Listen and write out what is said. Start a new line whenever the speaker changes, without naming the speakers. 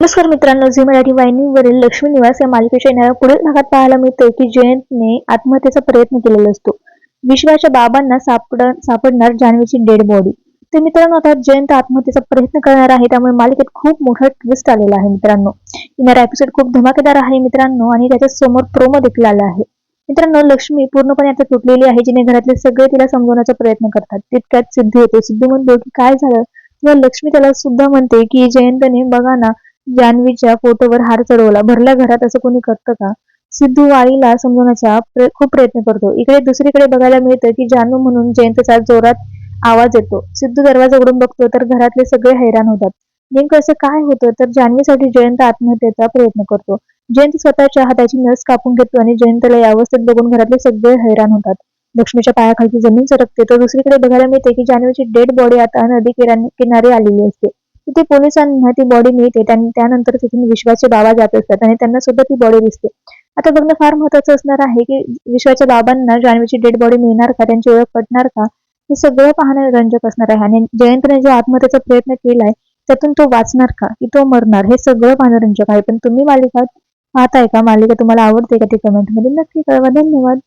नमस्कार मित्रांनो झी मराठी वाहिनीवरील लक्ष्मी निवास या मालिकेच्या येणाऱ्या पुढील भागात पाहायला मिळते की जयंतने आत्महत्येचा प्रयत्न केलेला असतो. विश्वाच्या बाबांना सापड सापडणार जान्हवीची डेड बॉडी. तर मित्रांनो आता जयंत आत्महत्येचा प्रयत्न करणार आहे त्यामुळे मालिकेत खूप मोठा ट्विस्ट आलेला आहे मित्रांनो. येणारा एपिसोड खूप धमाकेदार आहे मित्रांनो आणि त्याच्यासमोर प्रोमो देखील आला आहे. मित्रांनो लक्ष्मी पूर्णपणे आता तुटलेली आहे जिने घरातले सगळे तिला समजवण्याचा प्रयत्न करतात. तितक्यात सिद्धी येतो. सिद्धी म्हणतो की काय झालं? तेव्हा लक्ष्मी त्याला सुद्धा म्हणते की जयंतने बघा ना जान्हवीच्या फोटोवर हार चढवला. भरल्या घरात असं कोणी करतं का? सिद्धू आईला समजवण्याचा खूप प्रयत्न करतो. इकडे दुसरीकडे बघायला मिळतं की जानू म्हणून जयंतचा जोरात आवाज येतो. सिद्धू दरवाजा उघडून बघतो तर घरातले सगळे हैराण होतात. नेमकं असं काय होतं? तर जान्हवीसाठी जयंत आत्महत्येचा प्रयत्न करतो. जयंत स्वतःच्या हाताची नस कापून घेतो आणि जयंतला या अवस्थेत बघून घरातले सगळे हैराण होतात. लक्ष्मीच्या पायाखालची जमीन सरकते. तर दुसरीकडे बघायला मिळते की जान्हवीची डेड बॉडी आता नदी किनारी आलेली असते. तिथे पोलिसांना ती बॉडी मिळते. त्यानंतर तिथून विश्वाचे बाबा जात असतात आणि त्यांना सुद्धा ती बॉडी दिसते. आता बघणं फार महत्वाचं असणार आहे की विश्वाच्या बाबांना जान्हवीची डेड बॉडी मिळणार का? त्यांची ओळख पटणार का? हे सगळं पाहणं रंजक असणार आहे. आणि जयंतने जो आत्महत्याचा प्रयत्न केलाय त्यातून तो वाचणार का? की तो मरणार? हे सगळं पाहणं रंजक आहे. पण तुम्ही मालिका पाहताय का? मालिका तुम्हाला आवडते का ती कमेंटमध्ये नक्की कळवा. धन्यवाद.